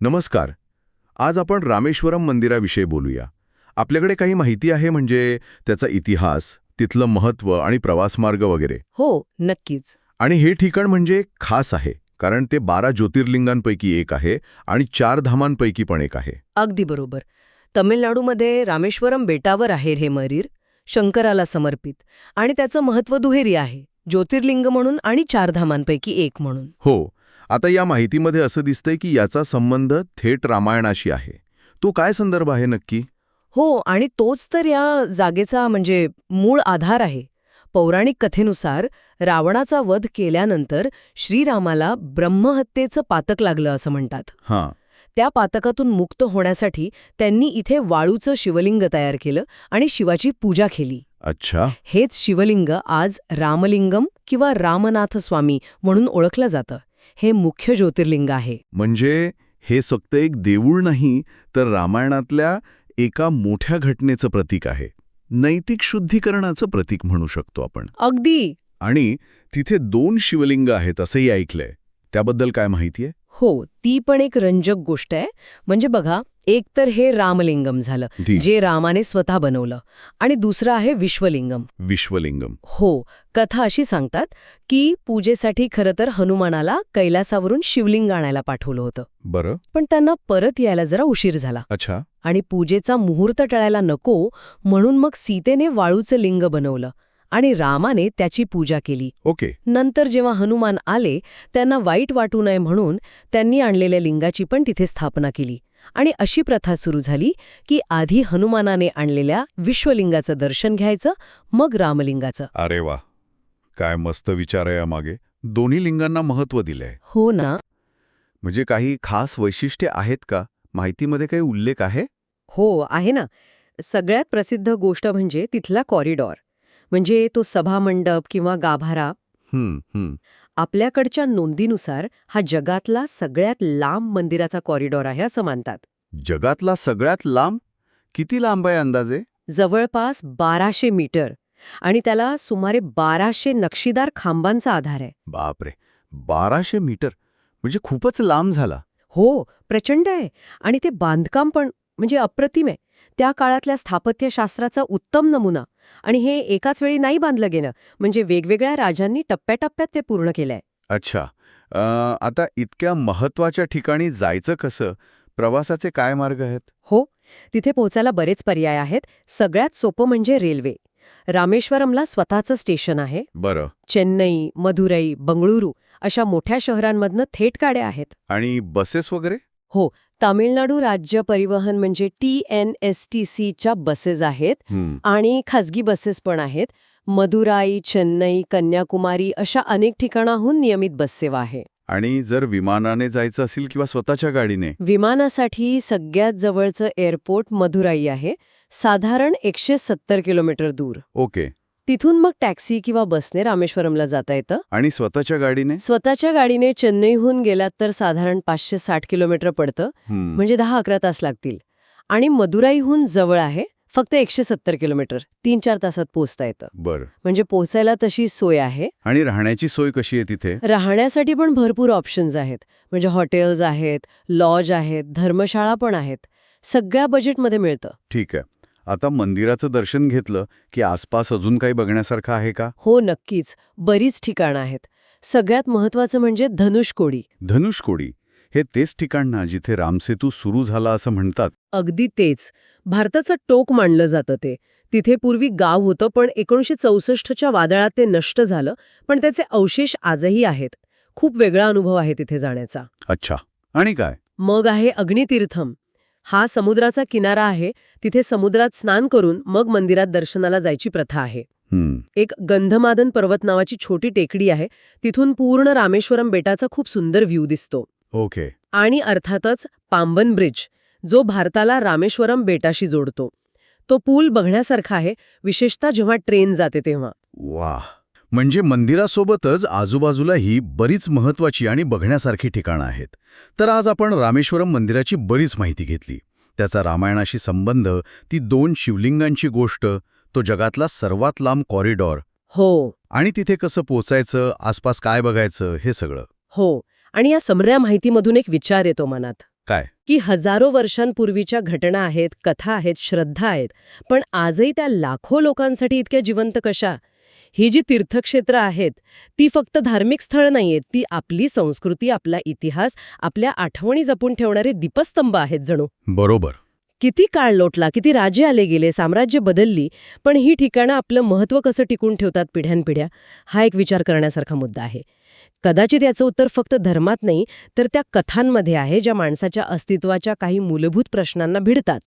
नमस्कार. आज आपण रामेश्वरम मंदिराविषयी बोलूया. आपल्याकडे काही माहिती आहे म्हणजे त्याचा इतिहास तिथलं महत्त्व आणि प्रवासमार्ग वगैरे. हो नक्कीच. आणि हे ठिकाण म्हणजे खास आहे कारण ते बारा ज्योतिर्लिंगांपैकी एक आहे आणि चार धामांपैकी पण एक आहे. अगदी बरोबर. तमिळनाडूमध्ये रामेश्वरम बेटावर आहे हे मंदिर शंकराला समर्पित. आणि त्याचं महत्त्व दुहेरी आहे ज्योतिर्लिंग म्हणून आणि चारधामांपैकी एक म्हणून. हो आता या माहितीमध्ये असं दिसतंय की याचा संबंध थेट रामायणाशी आहे. तो काय संदर्भ आहे नक्की? हो आणि तोच तर या जागेचा म्हणजे मूळ आधार आहे. पौराणिक कथेनुसार रावणाचा वध केल्यानंतर श्रीरामाला ब्रह्महत्येचं पातक लागलं असं म्हणतात. हां. त्या पातकातून मुक्त होण्यासाठी त्यांनी इथे वाळूचं शिवलिंग तयार केलं आणि शिवाची पूजा केली. अच्छा. हेच शिवलिंग आज रामलिंगम किंवा रामनाथ स्वामी म्हणून ओळखलं जातं. हे मुख्य ज्योतिर्लिंग आहे. म्हणजे हे फक्त एक देऊळ नाही तर रामायणातल्या एका मोठ्या घटनेचं प्रतीक आहे. नैतिक शुद्धीकरणाचं प्रतीक म्हणू शकतो आपण. अगदी. आणि तिथे दोन शिवलिंग आहेत असंही ऐकलंय. त्याबद्दल काय माहिती आहे? हो ती पण एक रंजक गोष्ट आहे. म्हणजे बघा एक तर हे रामलिंगम झालं जे रामाने स्वतः बनवलं. आणि दुसरं आहे विश्वलिंगम. विश्वलिंगम. हो कथा अशी सांगतात की पूजेसाठी खरं तर हनुमानाला कैलासावरून शिवलिंग आणायला पाठवलं होतं. बरं. पण त्यांना परत यायला जरा उशीर झाला. अच्छा. आणि पूजेचा मुहूर्त टळायला नको म्हणून मग सीतेने वाळूचं लिंग बनवलं. आणि रामाने त्याची पूजा केली. ओके. नंतर जेव्हा हनुमान आले त्यांना वाईट वाटू नये म्हणून त्यांनी आणलेल्या लिंगाची पण तिथे स्थापना केली. आणि अशी प्रथा सुरू झाली की आधी हनुमानाने आणलेल्या विश्वलिंगाचं दर्शन घ्यायचं मग रामलिंगाचं. अरे वा. काय मस्त विचार आहे मागे दोन्ही लिंगांना महत्त्व दिलंय. हो ना. म्हणजे काही खास वैशिष्ट्ये आहेत का? माहितीमध्ये काही उल्लेख आहे? हो आहे ना. सगळ्यात प्रसिद्ध गोष्ट म्हणजे तिथला कॉरिडॉर. म्हणजे तो सभामंडप किंवा गाभारा? आपल्याकडच्या नोंदीनुसार हा जगातला सगळ्यात लांब मंदिराचा कॉरिडॉर आहे असं मानतात. जगातला सगळ्यात लांब? किती लांब आहे अंदाजे? जवळपास बाराशे मीटर. आणि त्याला सुमारे बाराशे नक्षीदार खांबांचा आधार आहे. बापरे! बाराशे मीटर. म्हणजे खूपच लांब झाला. हो प्रचंड आहे. आणि ते बांधकाम पण म्हणजे अप्रतिम आहे. त्या काळातल्या स्थापत्यशास्त्राचा उत्तम नमुना आणि हे एकाच वेळी नाही बांधलं गेलं म्हणजे वेगवेगळ्या राजांनी टप्प्याटप्प्यात ते पूर्ण केलंय. अच्छा. अं, आता इतक्या महत्त्वाच्या ठिकाणी जायचं कसं? प्रवासाचे काय मार्ग आहेत? हो तिथे पोहोचायला बरेच पर्याय आहेत. सगळ्यात सोपं म्हणजे रेल्वे. रामेश्वरमला स्वतःचं स्टेशन आहे. बरं. चेन्नई मधुरई बंगळुरू अशा मोठ्या शहरांमधनं थेट गाड्या आहेत. आणि बसेस वगैरे? तामिळनाडू राज्य परिवहन म्हणजे टी एन एस टी सीच्या बसेस आहेत आणि खासगी बसेस पण आहेत. मदुराई चेन्नई कन्याकुमारी अशा अनेक ठिकाणाहून नियमित बससेवा आहे. आणि जर विमानाने जायचं असेल किंवा स्वतःच्या गाडीने? विमानासाठी सगळ्यात जवळचं एअरपोर्ट मदुराई आहे. साधारण एकशे सत्तर किलोमीटर दूर. ओके. तिथून मग टॅक्सी किंवा बसने रामेश्वरमला जाता येतं. आणि स्वतःच्या गाडीने? स्वतःच्या गाडीने चेन्नईहून गेलात तर साधारण पाचशे साठ किलोमीटर पडतं. हम्म, म्हणजे दहा अकरा तास लागतील. आणि मदुराईहून जवळ आहे फक्त एकशे सत्तर किलोमीटर. तीन चार तासात पोहोचता येतं. बरं. म्हणजे पोचायला तशी सोय आहे. आणि राहण्याची सोय कशी आहे तिथे? राहण्यासाठी पण भरपूर ऑप्शन्स आहेत. म्हणजे हॉटेल्स आहेत लॉज आहेत धर्मशाळा पण आहेत. सगळ्या बजेटमध्ये मिळतं. ठीक आहे. आता मंदिराचं दर्शन घेतलं की आसपास अजून काही बघण्यासारखं आहे का? हो नक्कीच. बरीच ठिकाणं आहेत. सगळ्यात महत्वाचं म्हणजे धनुषकोडी. धनुषकोडी? हे तेच ठिकाण ना जिथे रामसेतू सुरू झाला असं म्हणतात? अगदी तेच. भारताचं टोक मानलं जातं ते. तिथे पूर्वी गाव होतं पण एकोणीसशे चौसष्टच्या वादळात ते नष्ट झालं पण त्याचे अवशेष आजही आहेत. खूप वेगळा अनुभव आहे तिथे जाण्याचा. अच्छा. आणि काय? मग आहे अग्नितीर्थम. हा समुद्राचा किनारा आहे तिथे समुद्रात स्नान करून मग मंदिरात दर्शनाला जायची प्रथा आहे. एक गंधमादन पर्वत नावाची छोटी टेकडी आहे तिथून पूर्ण रामेश्वरम बेटाचा खूप सुंदर व्ह्यू दिसतो. ओके. आणि अर्थातच पांबन ब्रिज जो भारताला रामेश्वरम बेटाशी जोडतो. तो पूल बघण्यासारखा आहे विशेषतः जेव्हा ट्रेन जाते तेव्हा. वा म्हणजे मंदिरासोबतच आजूबाजूला ही बरीच महत्वाची आणि बघण्यासारखी ठिकाणं आहेत. तर आज आपण रामेश्वरम मंदिराची बरीच माहिती घेतली. त्याचा रामायणाशी संबंध ती दोन शिवलिंगांची गोष्ट तो जगातला सर्वात लांब कॉरिडॉर हो. आणि तिथे कसं पोचायचं आसपास काय बघायचं हे सगळं. हो. आणि या समऱ्या माहितीमधून एक विचार येतो मनात. काय? की हजारो वर्षांपूर्वीच्या घटना आहेत कथा आहेत श्रद्धा आहेत पण आजही त्या लाखो लोकांसाठी इतक्या जिवंत कशा? ही जी तीर्थक्षेत्र आहेत ती फक्त धार्मिक स्थळ नाहीयेत ती आपली संस्कृती आपला इतिहास आपल्या आठवणी जपून ठेवणारे दीपस्तंभ आहेत जणू. बरोबर. किती काळ लोटला किती राजे आले गेले साम्राज्य बदलली पण ही ठिकाणं आपलं महत्त्व कसं टिकून ठेवतात पिढ्यानपिढ्या हा एक विचार करण्यासारखा मुद्दा आहे. कदाचित याचं उत्तर फक्त धर्मात नाही तर त्या कथांमध्ये आहे ज्या माणसाच्या अस्तित्वाच्या काही मूलभूत प्रश्नांना भिडतात.